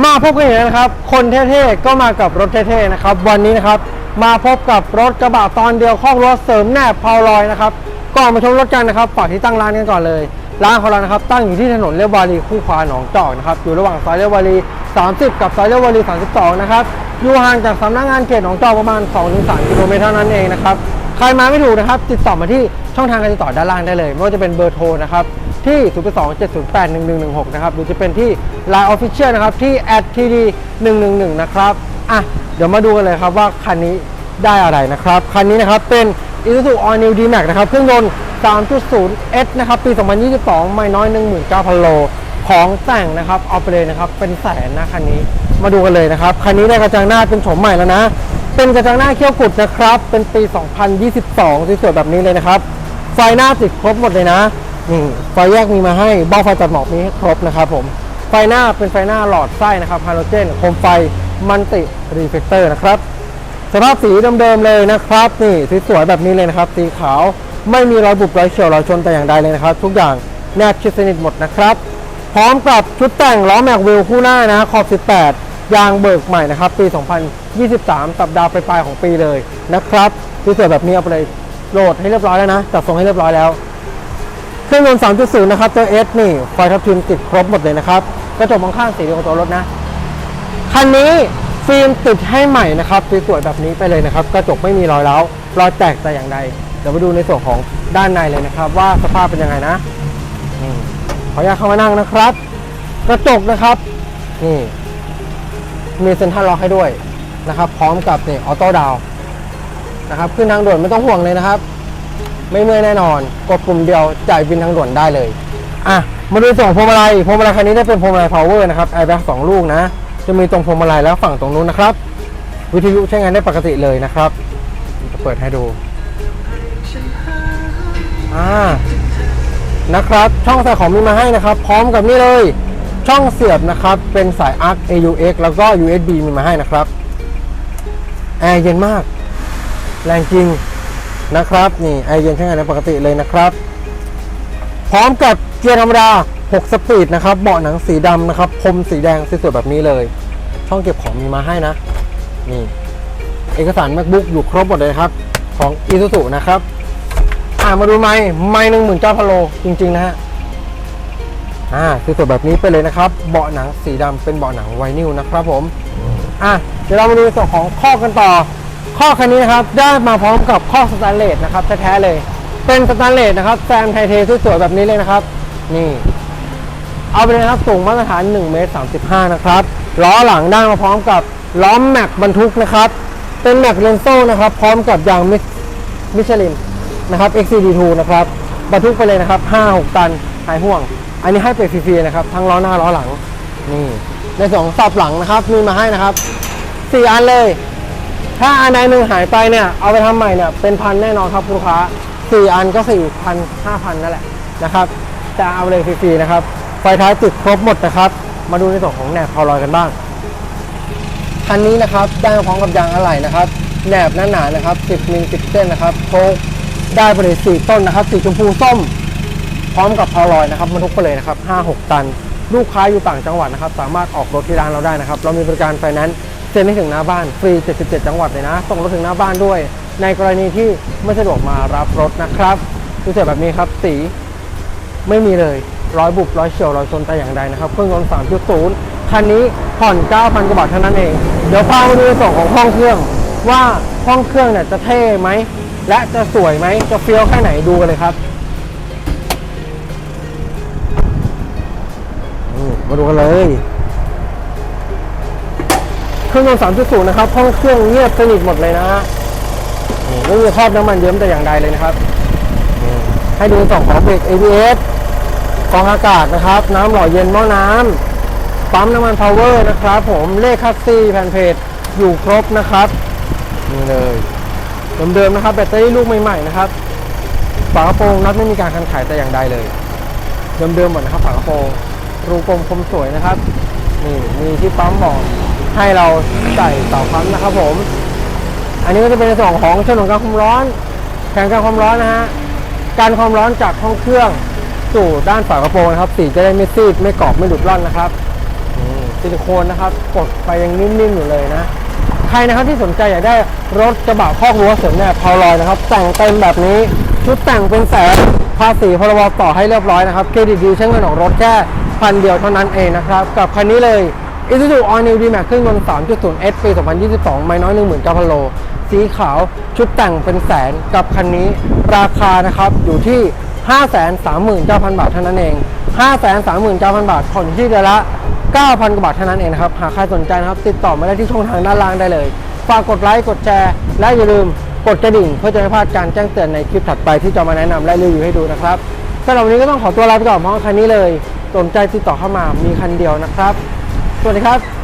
มาพบกันอีกแล้วนะครับ คนเท่ๆก็มากับรถเท่ๆนะครับ วันนี้นะครับมาพบกับรถกระบะตอนเดียวข้องรถเสริมแนบพาวลอยนะครับก่อนมาชมรถกันนะครับฝากที่ตั้งร้านกันก่อนเลย ร้านของเรานะครับ ตั้งอยู่ที่ถนนเลียววารีคู่ควาหนองจอกนะครับอยู่ระหว่างซอยเลียววารี 30 กับซอยเลียววารี 32 นะครับอยู่ห่างจากสำนักงานเขตหนองจอกประมาณ 2-3 กิโลเมตรเท่านั้นเองนะครับใครมาไม่ถูกนะครับติดต่อมาที่ช่องทางการติดต่อด้านล่างได้เลยไม่ว่าจะเป็นเบอร์โทรนะครับ 0 ที่027081116 นะครับ หรือจะเป็นที่ Line Official นะครับ ที่ @td 1 1 1 นะครับ อะ เดี๋ยวมาดูกันเลยครับว่าคันนี้ได้อะไรนะครับ คันนี้นะครับเป็น Isuzu All New D-Max นะครับ เครื่องยนต์ 3.0 S นะครับ ปี 2022 ไม่น้อย 19,000 โล ของแต่งนะครับ เอาไปเลยนะครับ เป็นแสนนะคันนี้ มาดูกันเลยนะครับ คันนี้ได้กระจังหน้าเป็นโฉมใหม่แล้วนะ เป็นกระจังหน้าเขี้ยวกุดนะครับ เป็นปี 2022สวยๆแบบนี้เลยนะครับ ไฟหน้าติดครบหมดเลยนะ นี่ไฟแยกมีมาให้บ้าไฟตัดหมอกมีให้ครบนะครับผม ไฟหน้าเป็นไฟหน้าหลอดไส้นะครับฮาโลเจนโคมไฟมันติรีเฟกเตอร์นะครับสภาพสีเดิมๆเลยนะครับ นี่สวยๆแบบนี้เลยนะครับ สีขาวไม่มีรอยบุบรอยเฉียวรอยชนแต่อย่างใดเลยนะครับ ทุกอย่างแนบชิดสนิทหมดนะครับ พร้อมกับชุดแต่งล้อแม็กวิลคู่หน้านะขอบ 18 ยางเบิกใหม่นะครับ ปี 2023 สัปดาห์ปลายๆของปีเลยนะครับสวยๆแบบนี้เอาไปเลยโหลดให้เรียบร้อยแล้วนะจัดส่งให้เรียบร้อยแล้ว เครื่องยนต์ 3.0 นะครับ ตัว S นี่ไฟทับทิมติดครบหมดเลยนะครับ กระจกมองข้างสีเดียวกับตัวรถนะ คันนี้ฟิล์มติดให้ใหม่นะครับสวยๆแบบนี้ไปเลยนะครับ กระจกไม่มีรอยร้าวรอยแตกแต่อย่างใด เดี๋ยวมาดูในส่วนของด้านในเลยนะครับ ว่าสภาพเป็นยังไงนะนี่ขออนุญาตเข้ามานั่งนะครับ กระจกนะครับนี่มีเซ็นทรัลล็อกให้ด้วยนะครับ พร้อมกับนี่ออโต้ดาวนะครับ ขึ้นทางด่วนไม่ต้องห่วงเลยนะครับ ไม่เมื่อยแน่นอน กดปุ่มเดียวจ่ายบินทางด่วนได้เลย อะ มาดูส่วนพวงมาลัย พวงมาลัยคันนี้ได้เป็นพวงมาลัย power นะครับ airbag สองลูกนะ จะมีตรงพวงมาลัยแล้วฝั่งตรงนู้นนะครับ วิทยุใช้งานได้ปกติเลยนะครับ จะเปิดให้ดู อ่า นะครับ ช่องใส่ของมีมาให้นะครับ พร้อมกับนี่เลย ช่องเสียบนะครับ เป็นสาย ARC AUX แล้วก็ USB มีมาให้นะครับ แอร์เย็นมาก แรงจริง นะครับนี่ไอเย็นใช้งานได้ปกติเลยนะครับ พร้อมกับเกียร์ธรรมดา 6 สปีดนะครับเบาะหนังสีดำนะครับพรมสีแดงสวยๆแบบนี้เลย ช่องเก็บของมีมาให้นะนี่เอกสาร macbook อยู่ครบหมดเลยครับ ของ isuzu นะครับอ่ามาดูไม้ไม้หนึ่งหมื่นเก้าพันโลจริง ๆ นะฮะอ่าสวยๆแบบนี้ไปเลยนะครับ เบาะหนังสีดำเป็นเบาะหนังไวนิลนะครับผม อะเดี๋ยวเรามาดูส่วนของข้อกันต่อ ข้อคันนี้นะครับได้มาพร้อมกับข้อสแตนเลสนะครับแท้ๆเลย เป็นสแตนเลสนะครับแซมไทเทสวยๆแบบนี้เลยนะครับ นี่ เอาไปเลยนะครับสูงมาตรฐาน1เมตร35 นะครับล้อหลังได้มาพร้อมกับล้อแม็กบรรทุกนะครับ เป็นแม็กเลนโซ่นะครับ พร้อมกับยางมิมชลินนะครับ XCD2 นะครับบรรทุกไปเลยนะครับ 5-6 ตันหายห่วง อันนี้ให้ไปฟรีๆนะครับ ทั้งล้อหน้าล้อหลัง นี่ ในส่วนของสับหลังนะครับ มีมาให้นะครับสี่อันเลย ถ้าอันใดหนึ่งหายไปเนี่ย เอาไปทำใหม่เนี่ยเป็นพันแน่นอนครับลูกค้าสี่อันก็สี่พันห้าพันนั่นแหละนะครับจะเอาเลยฟรีๆนะครับ ไฟท้ายติดครบหมดนะครับ มาดูในส่วนของแหนบพาวลอยกันบ้างคันนี้นะครับได้พร้อมกับยางอะไหล่นะครับแหนบหนาๆนานะครับ 10มิล10เส้นนะครับโชคได้ไปเลย4ต้นนะครับสีชมพูส้ม พร้อมกับพาวลอยนะครับบรรทุกไปเลยนะครับ5-6 ตัน ลูกค้าอยู่ต่างจังหวัดนะครับ สามารถออกรถที่ร้านเราได้นะครับ เรามีบริการไฟแนนซ์ เซ็นให้ถึงหน้าบ้านฟรี 77 จังหวัดเลยนะ ส่งรถถึงหน้าบ้านด้วย ในกรณีที่ไม่สะดวกมารับรถนะครับดูเสร็จแบบนี้ครับสีไม่มีเลยร้อยบุบร้อยเฉียวร้อยชนแต่อย่างใดนะครับเครื่องยนต์3.0คันนี้ผ่อน 9,000 กว่าบาทเท่านั้นเอง เดี๋ยวพามาดูในส่วนของห้องเครื่อง ว่าห้องเครื่องเนี่ยจะเท่ไหม และจะสวยไหมจะเฟี้ยวแค่ไหนดูกันเลยครับมาดูกันเลย เครื่องยนต์3.0นะครับ ห้องเครื่องเงียบสนิทหมดเลยนะฮะไม่มีคราบน้ำมันเยิ้มแต่อย่างใดเลยนะครับ ให้ดูสองของเบรก ABS กองอากาศนะครับ น้ำหล่อเย็นหม้อน้ำปั๊มน้ำมันพาวเวอร์นะครับ ผมเลขคัสซี่แผ่นเพจอยู่ครบนะครับนี่เลยเดิมๆนะครับ แบตเตอรี่ลูกใหม่ๆนะครับฝากระโปรงน็อตไม่มีการคันไขแต่อย่างใดเลยเดิมๆหมดนะครับฝากระโปรงรูกลมคมสวยนะครับ นี่มีที่ปั๊มบอก ให้เราใส่เสาปั๊มนะครับผม อันนี้ก็จะเป็นในส่วนของฉนวนกันความร้อน แผงกันความร้อนนะฮะ การความร้อนจากห้องเครื่องสู่ด้านฝากระโปรงนะครับ สีจะได้ไม่ซีดไม่กรอบไม่หลุดร่อนนะครับซิลิโคนนะครับกดไปยังนิ่มๆอยู่เลยนะ ใครนะครับที่สนใจอยากได้รถกระบะคอกรั้วเสริมแนบพาวลอยนะครับ แต่งเต็มแบบนี้ชุดแต่งเป็นแสนภาษีพรบต่อให้เรียบร้อยนะครับเครดิตดีใช้เงินออกรถแค่พันเดียวเท่านั้นเองนะครับ กับคันนี้เลย Isuzu All New D-Max เครื่องยนต์ 3.0 S ปี 2022 ไม่น้อย 19,000 โล สีขาว ชุดแต่งเป็นแสน กับคันนี้ ราคานะครับ อยู่ที่ 539,000 บาทเท่านั้นเอง 539,000 บาท ผ่อนที่เดือนละ 9,000 กว่าบาทเท่านั้นเองครับ หากใครสนใจนะครับ ติดต่อมาได้ที่ช่องทางด้านล่างได้เลย ฝากกดไลค์ กดแชร์ และอย่าลืมกดกระดิ่ง เพื่อจะไม่พลาดการแจ้งเตือนในคลิปถัดไปที่จะมาแนะนำและรีวิวให้ดูนะครับสำหรับวันนี้ก็ต้องขอตัวลาไปก่อนเพราะคันนี้เลยสนใจติดต่อเข้ามามีคันเดียวนะครับ สวัสดีครับ